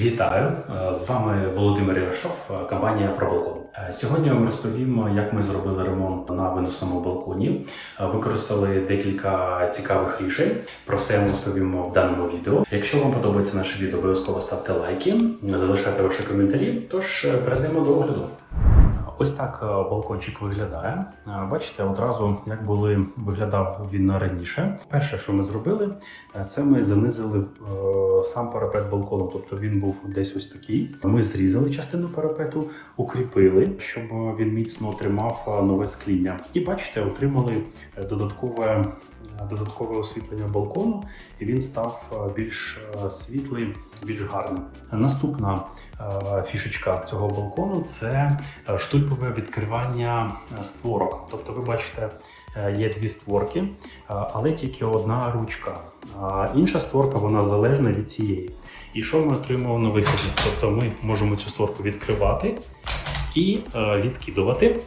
Вітаю! Е, З вами Володимир Ярошов, е, компанія «Пробалкон». Е, Сьогодні я вам розповім, як ми зробили ремонт на виносному балконі. Використали декілька цікавих рішень. Про все ми розповімо в даному відео. Якщо вам подобається наше відео, обов'язково ставте лайки, залишайте ваші коментарі. Тож перейдемо до огляду. Ось так е, балкончик виглядає. Е, Бачите, одразу як були виглядав він раніше. Перше, що ми зробили, е, це ми занизили сам парапет балкону. Тобто він був десь ось такий. Ми зрізали частину парапету, укріпили, щоб він міцно тримав е, нове скління. І бачите, отримали додаткове. Додаткове освітлення балкону, і він став більш світлий, більш гарним. Наступна фішечка цього балкону це е, штульпове відкривання е, створок. Тобто, ви бачите, е, є дві створки, е, але тільки одна ручка. Інша створка вона залежна від цієї. І що ми отримуємо на виході? Тобто ми можемо цю створку відкривати і відкидувати.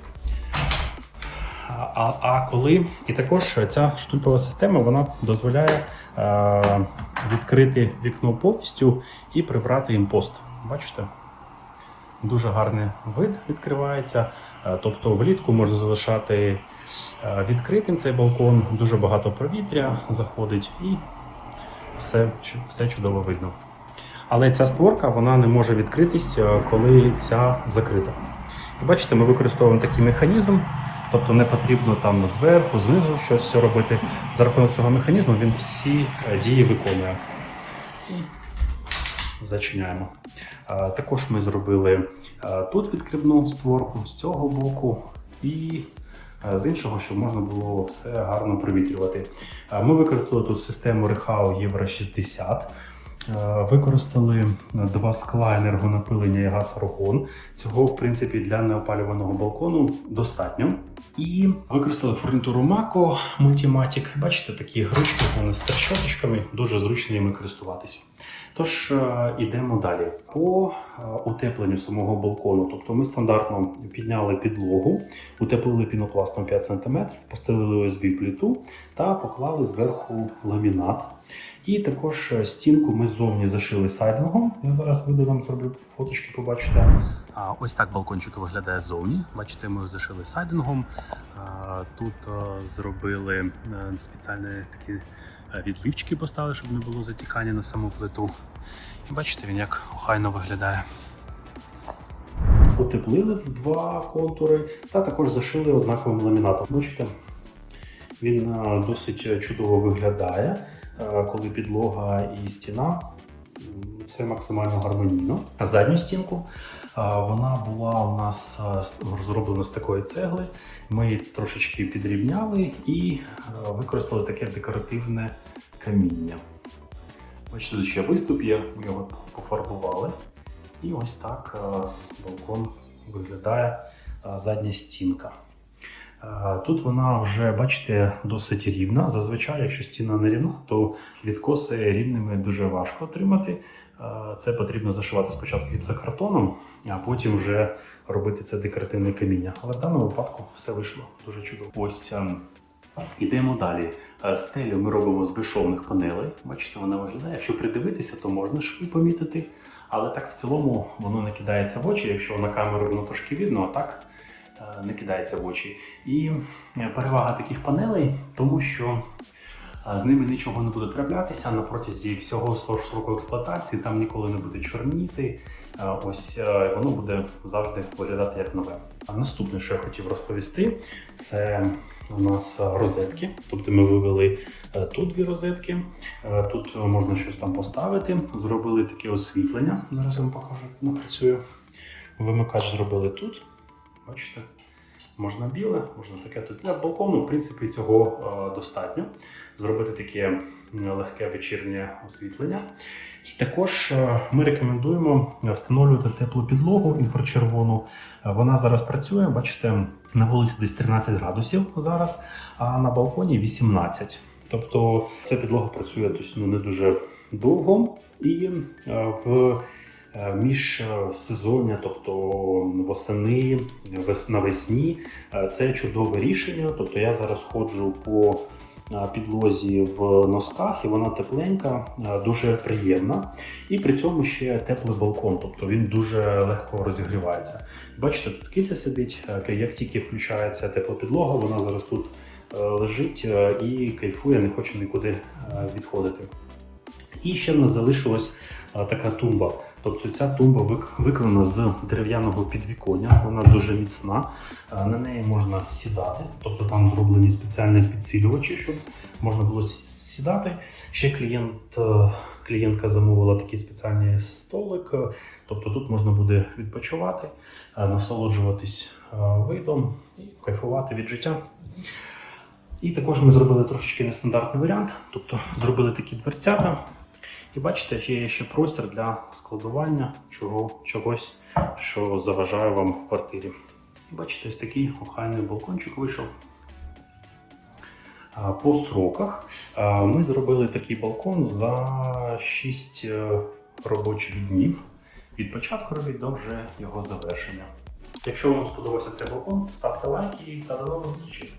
А, а коли і також ця штульпова система вона дозволяє е, відкрити вікно повністю і прибрати імпост. Бачите? Дуже гарний вид відкривається. Е, Тобто влітку можна залишати е, відкритим цей балкон, дуже багато повітря заходить і все, все чудово видно. Але ця створка вона не може відкритись, е, коли ця закрита. І бачите, ми використовуємо такий механізм, тобто не потрібно там зверху, знизу щось робити. За рахунок цього механізму він всі дії виконує. Зачиняємо. Е, Також ми зробили е, тут відкривну створку з цього боку і е, з іншого, щоб можна було все гарно провітрювати. Ми використали тут систему Rehau Євро 60. Е, Використали два скла енергонапилення і газ. Цього, в принципі, для неопалюваного балкону достатньо. І використали фурнітуру Мако Multimatic. Бачите, такі вони з трещоточками, дуже зручно ними користуватись. Тож е, йдемо далі. По е, утепленню самого балкону. Тобто ми стандартно підняли підлогу, утеплили пінопластом 5 см, постелили USB пліту та поклали зверху ламінат. І також е, стінку ми ззовні зашили сайдингом. Я зараз вийду вам зроблю фоточки, побачите. А ось так балкончик виглядає ззовні. Бачите, ми його зашили сайдингом. Тут е, зробили е, спеціальні такі відлівчики поставили, щоб не було затікання на саму плиту. І бачите, він як охайно виглядає. Утеплили в два контури та також зашили однаковим ламінатом. Бачите, він е, досить чудово виглядає, е, коли підлога і стіна все максимально гармонійно. А задню стінку е, вона була у нас е, з- такої цегли. Ми трошечки підрівняли і використали таке декоративне каміння. Бачите, ще виступ є, ми його пофарбували. І ось так балкон виглядає задня стінка. Е, Тут вона вже, бачите, досить рівна. Зазвичай, якщо стіна не рівна, то відкоси рівними дуже важко отримати. Е, Це потрібно зашивати спочатку гіпсокартоном, а потім вже робити це декоративне каміння. Але в даному випадку все вийшло дуже чудово. Ось ем, ідемо далі. Е, Стелю ми робимо з безшовних панелей. Бачите, вона виглядає. Якщо придивитися, то можна шви помітити. Але так в цілому воно не кидається в очі. Якщо на камеру воно трошки видно, а так не кидається в очі. І е, перевага таких панелей, тому що е, з ними нічого не буде траплятися на протязі всього свого сроку експлуатації, там ніколи не буде чорніти. Е, Ось е, воно буде завжди виглядати як нове. А наступне, що я хотів розповісти, це у нас е, розетки. Тобто ми вивели е, тут дві розетки. Е, Тут можна щось там поставити. Зробили таке освітлення. Зараз я вам покажу, як воно працює. Вимикач зробили тут. Бачите? Можна біле, можна таке тут. Для балкону, в принципі, цього е, достатньо. Зробити таке легке вечірнє освітлення. І також е, ми рекомендуємо встановлювати теплу підлогу інфрачервону. Е, Вона зараз працює, бачите, на вулиці десь 13 градусів зараз, а на балконі 18. Тобто ця підлога працює десь, ну, не дуже довго і в міжсезоння, тобто восени, навесні, е, це чудове рішення. Тобто я зараз ходжу по е, підлозі в носках, і вона тепленька, е, дуже приємна. І при цьому ще теплий балкон, тобто він дуже легко розігрівається. Бачите, тут киця сидить, е, як тільки включається тепла підлога, вона зараз тут е, лежить е, і кайфує, не хоче нікуди е, відходити. І ще в нас залишилась е, така тумба. Тобто ця тумба виконана з дерев'яного підвіконня, вона дуже міцна. Е, На неї можна сідати, тобто там зроблені спеціальні підсилювачі, щоб можна було сідати. Ще клієнт, е, клієнтка замовила такий спеціальний столик, е, тобто тут можна буде відпочивати, насолоджуватись видом і кайфувати від життя. І також ми зробили трошечки нестандартний варіант, тобто зробили такі дверцята. І бачите, є ще простір для складування чого, чогось, що заважає вам в квартирі. І бачите, ось такий охайний балкончик вийшов. По сроках ми зробили такий балкон за 6 робочих днів від початку робіт до вже його завершення. Якщо вам сподобався цей балкон, ставте лайк і та до нових зустрічей.